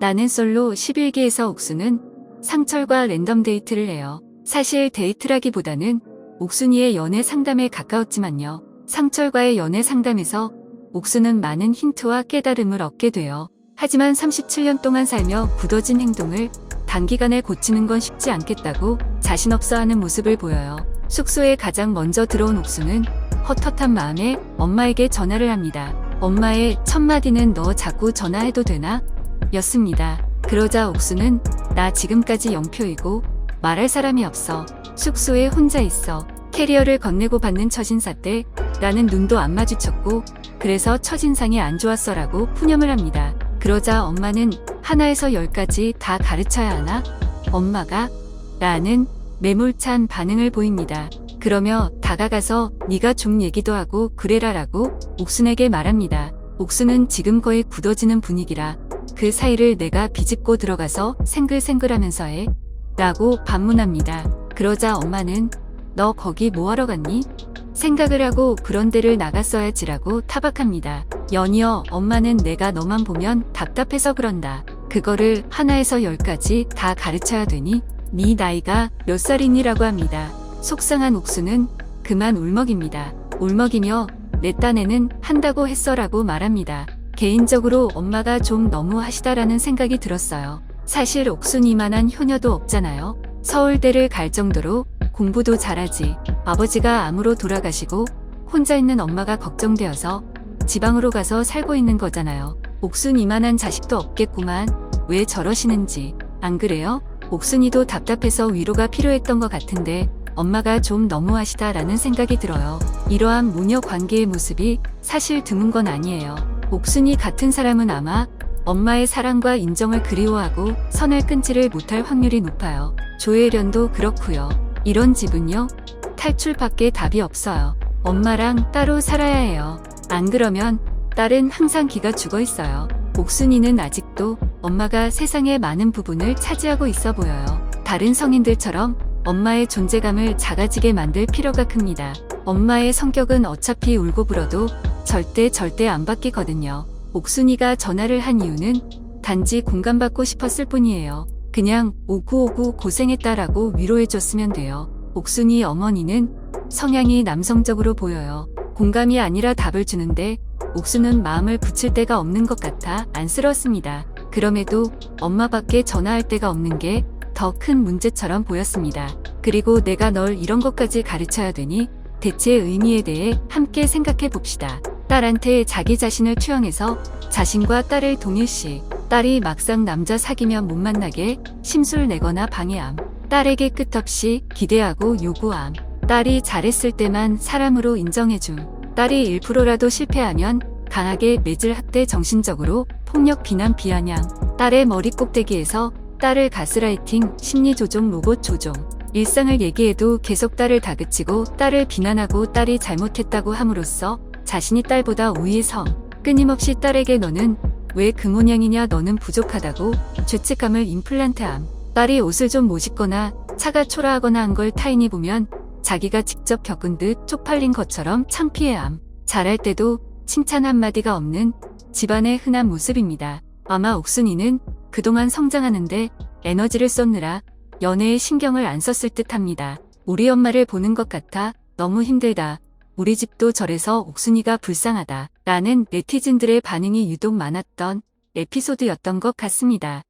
나는 솔로 11기에서 옥수는 상철과 랜덤 데이트를 해요. 사실 데이트라기보다는 옥순이의 연애 상담에 가까웠지만요. 상철과의 연애 상담에서 옥수는 많은 힌트와 깨달음을 얻게 돼요. 하지만 37년 동안 살며 굳어진 행동을 단기간에 고치는 건 쉽지 않겠다고 자신 없어 하는 모습을 보여요. 숙소에 가장 먼저 들어온 옥수는 헛헛한 마음에 엄마에게 전화를 합니다. 엄마의 첫 마디는 너 자꾸 전화해도 되나? 였습니다. 그러자 옥수는 나 지금까지 영표이고 말할 사람이 없어. 숙소에 혼자 있어. 캐리어를 건네고 받는 첫인사 때 나는 눈도 안 마주쳤고 그래서 첫인상이 안 좋았어라고 푸념을 합니다. 그러자 엄마는 하나에서 열까지 다 가르쳐야 하나? 엄마가? 라는 매몰찬 반응을 보입니다. 그러며 다가가서 네가 좀 얘기도 하고 그래라라고 옥순에게 말합니다. 옥순은 지금 거의 굳어지는 분위기라 그 사이를 내가 비집고 들어가서 생글생글하면서 해 라고 반문합니다. 그러자 엄마는 너 거기 뭐하러 갔니? 생각을 하고 그런 데를 나갔어야지라고 타박합니다. 연이어 엄마는 내가 너만 보면 답답해서 그런다. 그거를 하나에서 열까지 다 가르쳐야 되니? 네 나이가 몇 살이니라고 합니다. 속상한 옥수는 그만 울먹입니다. 울먹이며 내 딴에는 한다고 했어라고 말합니다. 개인적으로 엄마가 좀 너무 하시다라는 생각이 들었어요. 사실 옥순이만한 효녀도 없잖아요. 서울대를 갈 정도로 공부도 잘하지. 아버지가 암으로 돌아가시고 혼자 있는 엄마가 걱정되어서 지방으로 가서 살고 있는 거잖아요. 옥순 이만한 자식도 없겠구만. 왜 저러시는지. 안 그래요? 옥순이도 답답해서 위로가 필요했던 것 같은데 엄마가 좀 너무하시다라는 생각이 들어요. 이러한 모녀 관계의 모습이 사실 드문 건 아니에요. 옥순이 같은 사람은 아마 엄마의 사랑과 인정을 그리워하고 선을 끊지를 못할 확률이 높아요. 조혜련도 그렇고요. 이런 집은요. 탈출밖에 답이 없어요. 엄마랑 따로 살아야 해요. 안 그러면 딸은 항상 기가 죽어 있어요. 옥순이는 아직도 엄마가 세상의 많은 부분을 차지하고 있어 보여요. 다른 성인들처럼 엄마의 존재감을 작아지게 만들 필요가 큽니다. 엄마의 성격은 어차피 울고 불어도 절대 절대 안 바뀌거든요. 옥순이가 전화를 한 이유는 단지 공감받고 싶었을 뿐이에요. 그냥 오구오구 고생했다라고 위로해줬으면 돼요. 옥순이 어머니는 성향이 남성적으로 보여요. 공감이 아니라 답을 주는데 옥수는 마음을 붙일 데가 없는 것 같아 안쓰럽습니다. 그럼에도 엄마밖에 전화할 데가 없는 게 더 큰 문제처럼 보였습니다. 그리고 내가 널 이런 것까지 가르쳐야 되니 대체 의미에 대해 함께 생각해 봅시다. 딸한테 자기 자신을 투영해서 자신과 딸을 동일시 딸이 막상 남자 사귀면 못 만나게 심술 내거나 방해함. 딸에게 끝없이 기대하고 요구함. 딸이 잘했을 때만 사람으로 인정해줌. 딸이 1%라도 실패하면 강하게 매질 학대 정신적으로 폭력 비난 비아냥. 딸의 머리 꼭대기에서 딸을 가스라이팅 심리 조종 로봇 조종. 일상을 얘기해도 계속 딸을 다그치고 딸을 비난하고 딸이 잘못했다고 함으로써 자신이 딸보다 우위의 성. 끊임없이 딸에게 너는 왜 그 모양이냐 너는 부족하다고 죄책감을 임플란트함. 딸이 옷을 좀못 입거나 차가 초라하거나 한 걸 타인이 보면 자기가 직접 겪은 듯 쪽팔린 것처럼 창피해함. 잘할 때도 칭찬 한마디가 없는 집안의 흔한 모습입니다. 아마 옥순이는 그동안 성장하는데 에너지를 쏟느라 연애에 신경을 안 썼을 듯 합니다. 우리 엄마를 보는 것 같아 너무 힘들다. 우리 집도 저래서 옥순이가 불쌍하다. 라는 네티즌들의 반응이 유독 많았던 에피소드였던 것 같습니다.